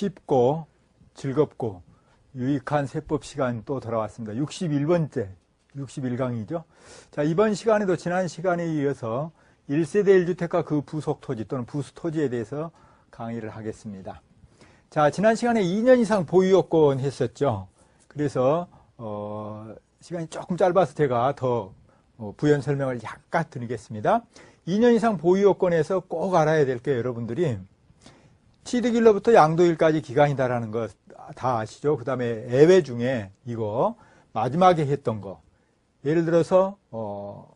쉽고 즐겁고 유익한 세법 시간 또 돌아왔습니다. 61번째, 61강이죠. 자, 이번 시간에도 지난 시간에 이어서 1세대 1주택과 그 부속 토지 또는 부수 토지에 대해서 강의를 하겠습니다. 자, 지난 시간에 2년 이상 보유 요건 했었죠. 그래서, 어, 시간이 조금 짧아서 제가 더 어, 부연 설명을 약간 드리겠습니다. 2년 이상 보유 요건에서 꼭 알아야 될 게 여러분들이 취득일로부터 양도일까지 기간이다라는 거 다 아시죠? 그 다음에 애외 중에 이거 마지막에 했던 거. 예를 들어서, 어,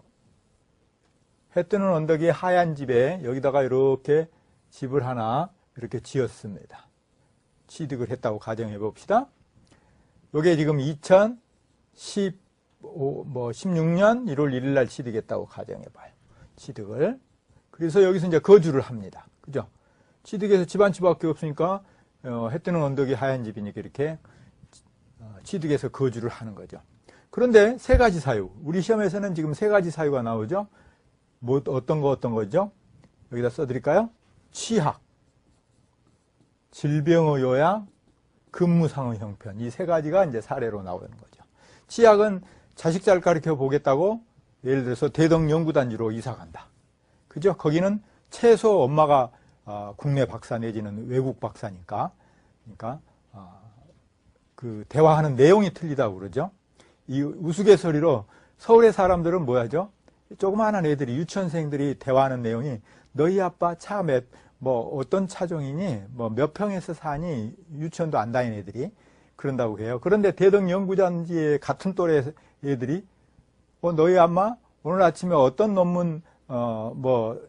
해 뜨는 언덕이 하얀 집에 여기다가 이렇게 집을 하나 이렇게 지었습니다. 취득을 했다고 가정해 봅시다. 요게 지금 2015, 뭐 16년 1월 1일 날 취득했다고 가정해 봐요. 취득을. 그래서 여기서 이제 거주를 합니다. 그죠? 취득해서 집한 채밖에 없으니까 어, 해 뜨는 언덕이 하얀 집이니까 이렇게 어, 취득해서 거주를 하는 거죠. 그런데 세 가지 사유. 우리 시험에서는 지금 세 가지 사유가 나오죠. 뭐 어떤 거 어떤 거죠? 여기다 써드릴까요? 취학, 질병의 요양, 근무상의 형편. 이 세 가지가 이제 사례로 나오는 거죠. 취학은 자식 잘 가르쳐 보겠다고 예를 들어서 대덕 연구단지로 이사 간다. 그죠? 거기는 최소 엄마가 어, 국내 박사 내지는 외국 박사니까, 그러니까 어, 그 대화하는 내용이 틀리다고 그러죠. 이 우스갯소리로 서울의 사람들은 뭐야죠? 조그마한 애들이 유치원생들이 대화하는 내용이 너희 아빠 차 몇 뭐 어떤 차종이니 뭐 몇 평에서 사니 유치원도 안 다니는 애들이 그런다고 해요. 그런데 대덕 연구단지의 같은 또래 애들이 어 너희 엄마 오늘 아침에 어떤 논문 어뭐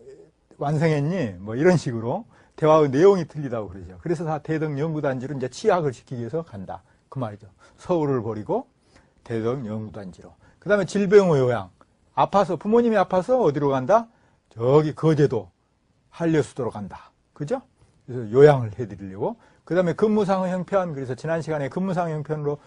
완성했니? 뭐 이런 식으로 대화의 내용이 틀리다고 그러죠. 그래서 다 대덕 연구단지로 이제 취약을 시키기 위해서 간다. 그 말이죠. 서울을 버리고 대덕 연구단지로. 그 다음에 질병의 요양. 아파서, 부모님이 아파서 어디로 간다? 저기 거제도, 한려수도로 간다. 그죠? 그래서 요양을 해드리려고. 그 다음에 근무상의 형편. 그래서 지난 시간에 근무상의 형편으로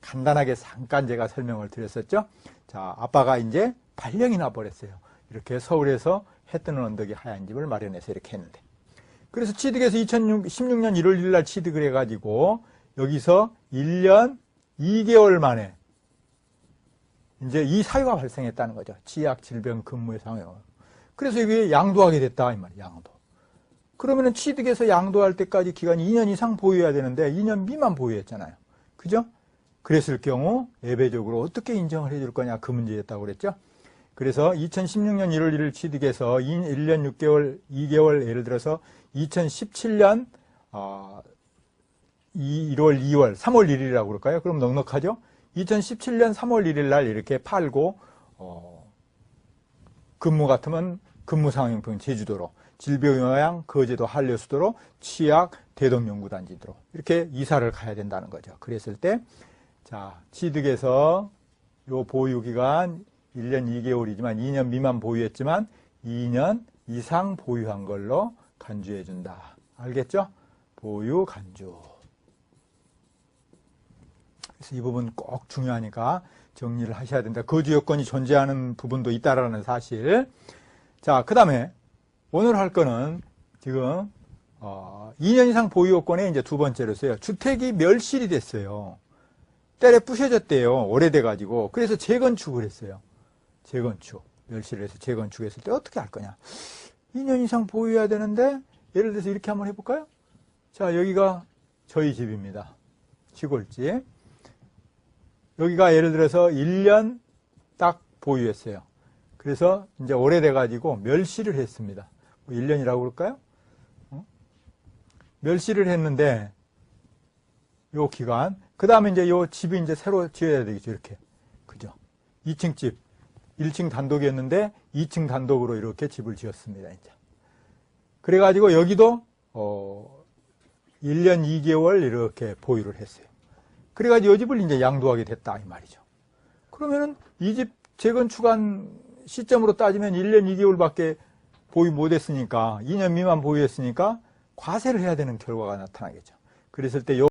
간단하게 잠깐 제가 설명을 드렸었죠. 자, 아빠가 이제 발령이 나버렸어요. 이렇게 서울에서 해 뜨는 언덕이 하얀 집을 마련해서 이렇게 했는데. 그래서 취득해서 2016년 1월 1일 날 취득을 해가지고 여기서 1년 2개월 만에 이제 이 사유가 발생했다는 거죠. 치약, 질병, 근무의 상황. 그래서 이게 양도하게 됐다 이 말이에요. 양도. 그러면은 취득해서 양도할 때까지 기간이 2년 이상 보유해야 되는데 2년 미만 보유했잖아요. 그죠? 그랬을 경우 예배적으로 어떻게 인정을 해줄 거냐 그 문제였다고 그랬죠. 그래서 2016년 1월 1일 취득해서 1년 6개월, 2개월 예를 들어서 2017년 어, 1월, 2월, 3월 1일이라고 그럴까요? 그럼 넉넉하죠? 2017년 3월 1일 날 이렇게 팔고 어, 근무 같으면 근무 상황용평 제주도로 질병요양 거제도 한려수도로 취약 대동연구단지도로 이렇게 이사를 가야 된다는 거죠. 그랬을 때 자, 취득해서 요 보유기간 1년 2개월이지만 2년 미만 보유했지만 2년 이상 보유한 걸로 간주해 준다. 알겠죠? 보유 간주. 그래서 이 부분 꼭 중요하니까 정리를 하셔야 된다. 거주 여건이 존재하는 부분도 있다라는 사실. 자, 그 다음에 오늘 할 거는 지금 어, 2년 이상 보유 요건에 이제 두 번째로서요. 주택이 멸실이 됐어요. 때려 부셔졌대요. 오래돼가지고. 그래서 재건축을 했어요. 재건축. 멸실을 해서 재건축했을 때 어떻게 할 거냐. 2년 이상 보유해야 되는데 예를 들어서 이렇게 한번 해볼까요? 자, 여기가 저희 집입니다. 시골집. 여기가 예를 들어서 1년 딱 보유했어요. 그래서 이제 오래돼가지고 멸실을 했습니다. 뭐 1년이라고 그럴까요? 어? 멸실을 했는데 요 기간. 그 다음에 이제 요 집이 이제 새로 지어야 되겠죠. 이렇게. 그죠? 2층 집. 1층 단독이었는데 2층 단독으로 이렇게 집을 지었습니다. 이제. 그래가지고 여기도 어 1년 2개월 이렇게 보유를 했어요. 그래가지고 이 집을 이제 양도하게 됐다 이 말이죠. 그러면은 이 집 재건축한 시점으로 따지면 1년 2개월밖에 보유 못했으니까 2년 미만 보유했으니까 과세를 해야 되는 결과가 나타나겠죠. 그랬을 때 요